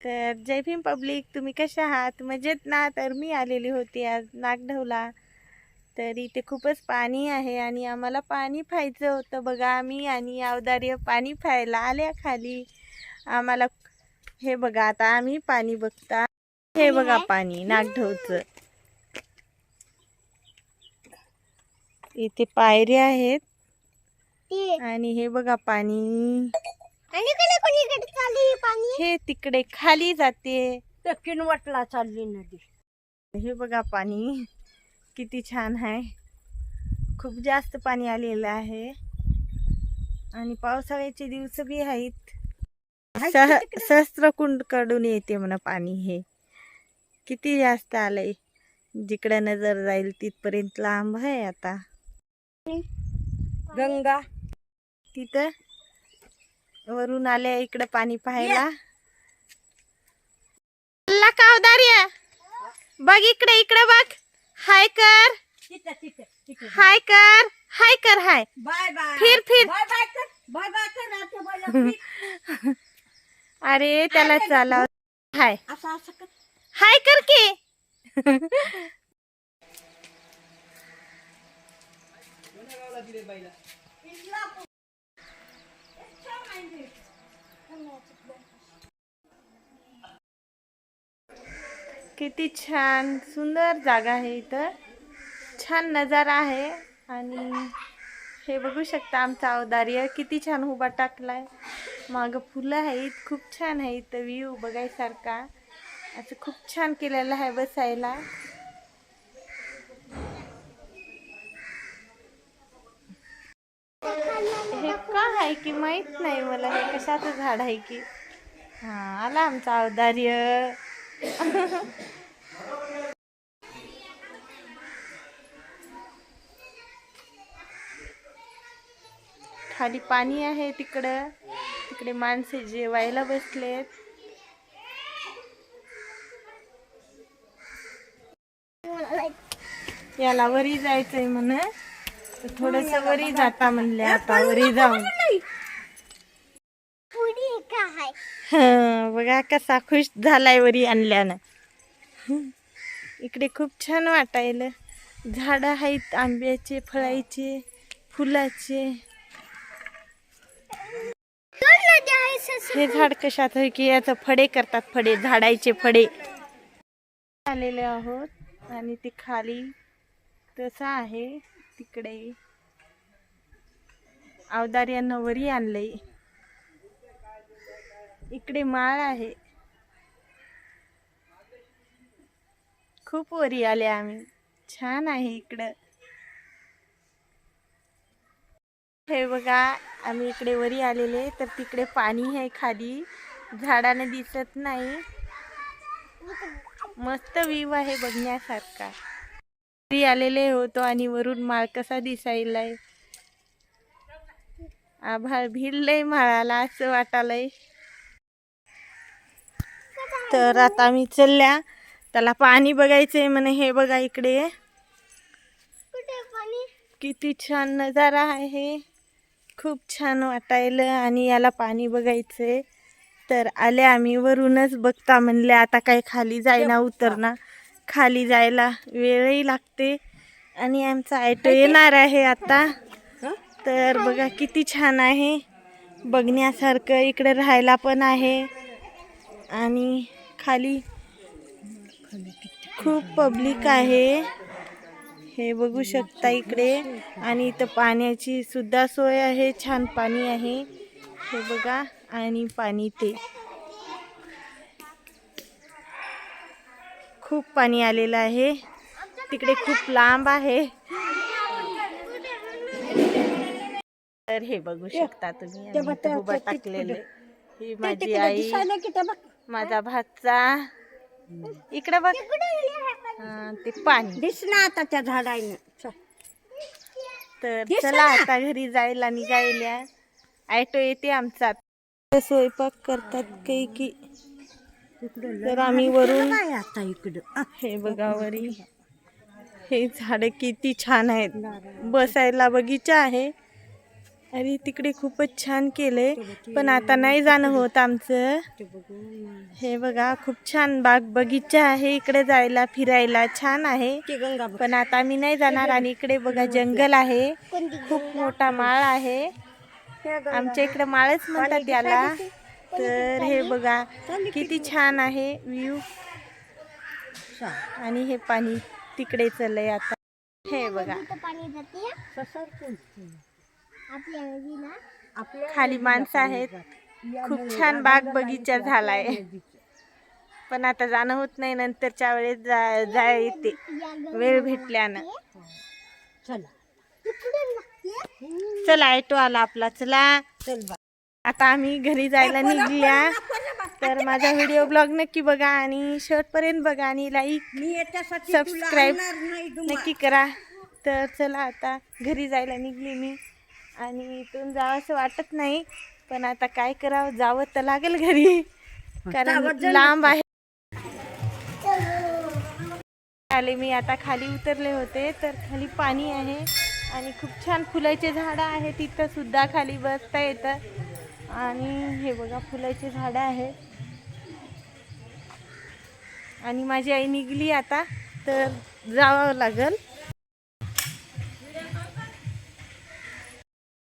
तर जय भीम पब्लिक तुम्ही कशा आहात? मजेत ना? तर मी आलेली होती आज नागढवला. तर इथे खूपच पाणी आहे आणि आम्हाला पाणी पाहायचं होतं बघा आम्ही आणि अवदार्य पाणी पाहायला आल्या खाली. आम्हाला हे बघा आता आम्ही पाणी बघता. हे बघा पाणी नागढवचं. इथे पायऱ्या आहेत आणि हे बघा पाणी. हे तिकडे खाली जाते. दक्षिण वाटला चालली नदी. हे बघा पाणी किती छान आहे. खूप जास्त पाणी आलेलं आहे. आणि पावसाळ्याचे दिवस बी आहेत. सह सहस्त्रकुंडकडून येते म्हणा पाणी हे. किती जास्त आलंय. जिकडे नजर जाईल तिथपर्यंत लांब आहे आता. गंगा. तिथं वरून आले इकडे पाणी पाहायला. अल्ला कावदार्या. बघ इकडे इकडे बघ. हाय कर. हाय कर. हाय कर हाय. Bye bye. फिर, फिर. बाय बाय कर. Bye bye. अरे त्याला चाला हाय. हाय कर की. किती छान सुंदर जागा आहे इथं. छान नजारा आहे आणि हे बघू शकता आमचा अवदार्य किती छान उभा टाकलाय. मागं फुलं आहेत खूप छान आहे इथं व्ह्यू बघायसारखा. असं खूप छान केलेलं आहे बसायला. आहे की माहीत नाही मला हे कशाचं झाड आहे की. हा आला आमचा अवदार्य खाली पाणी आहे तिकडं. तिकडे माणसे जेवायला बसलेत. याला वरी जायचंय म्हण. थोडस वरी जाता म्हणले आता वरी जाऊन हं, बघा कसा खुश झालाय वरी आणल्यानं. इकडे खूप छान वाटायला. झाड आहेत आंब्याचे फळाचे फुलाचे. हे झाड कशात होय की याचं फडे करतात फडे झाडाचे फडे. आलेले आहोत आणि ते खाली तसं आहे. तिकडे. अवदार यांना वरी आणलंय. इकडे माळ आहे. खूप वरी आले आम्ही. छान आहे इकडं. हे बघा आम्ही इकडे वरी आलेले तर तिकडे पाणी आहे खाली. झाडाने दिसत नाही. मस्त व्ह्यू आहे बघण्यासारखा. घरी आलेले होतो आणि वरून माळ कसा दिसायलाय. आभाळ भिडलंय माळाला असं वाटालंय. तर आता मी चलल्या. त्याला पाणी बघायचंय म्हणे हे बघा इकडे. किती छान नजारा आहे. खूप छान वाटायलं आणि याला पाणी बघायचंय. तर आले आम्ही वरूनच बघता म्हणले आता काय खाली जायना उतरना. खाली जायला वेळही लागते आणि आमचा ॲटो येणार आहे आता. तर बघा किती छान आहे. बघण्यासारखं इकडे राहायला पण आहे. आणि खाली खूप पब्लिक आहे. हे बघू शकता इकडे. आणि इथं पाण्याची सुद्धा सोय आहे. छान पाणी आहे. हे बघा आणि पाणी ते. खूप पाणी आलेलं आहे. तिकडे खूप लांब आहे. तर हे बघू शकता तुम्ही उभं टाकलेले ही माझी आई माझा भाचा. इकडे बघ. ते पाणी. दिसना आता त्या झाडाने. तर चला? आता घरी जायला निघायल्या ॲटो येते आमचा. स्वयंपाक करतात काही की तर आम्ही वरून आता इकडं. हे बघा वरी. हे झाड किती छान आहेत. बसायला बगीचा आहे. अरे तिकडे खूपच छान केले पण आता नाही जाणं होत आमचं. हे बघा खूप छान बाग बगीचा आहे. इकडे जायला फिरायला छान आहे. पण आता मी नाही जाणार आणि इकडे बघा जंगल आहे. खूप मोठा माळ आहे. आमच्या इकडे माळच म्हणतात याला. तर हे बघा किती छान आहे व्ह्यू. आणि हे पाणी तिकडे चाललंय आता. हे बघा. खाली माणसं आहेत. खूप छान बाग बगीचा झालाय. पण आता जाणं होत नाही नंतरच्या वेळेस जा जाय येते. वेळ भेटल्यानं. चला. चला ॲटो आला आपला. चला. चल बा. आता आम्ही घरी जायला निघल्या. तर माझा व्हिडिओ ब्लॉग नक्की बघा आणि शेवटपर्यंत बघा आणि लाईक सबस्क्राईब. नक्की करा. तर चला आता घरी जायला निघली मी. आणि इथून जावंसं वाटत नाही पण आता काय करावं? जावं तर लागेल घरी. कारण. लांब आहे. आले मी आता खाली उतरले होते तर खाली पाणी आहे. आणि खूप छान फुलाचे झाडं आहे तिथं सुद्धा खाली बसता येतं. आणि हे बघा फुलाचे झाडं आहे आणि माझी आई निघली आता तर जावं लागल.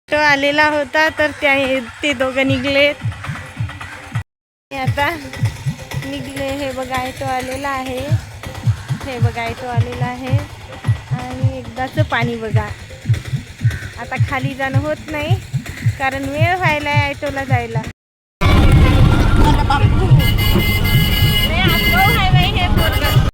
तो आलेला होता तर त्या ते दोघं निघलेत आता निघले हे बघा तो आलेला आहे. हे बघा तो आलेला आहे. आणि एकदाचं पाणी बघा. आता खाली जाणं होत नाही. कारण वेळ व्हायला आहे ॲटोला जायला.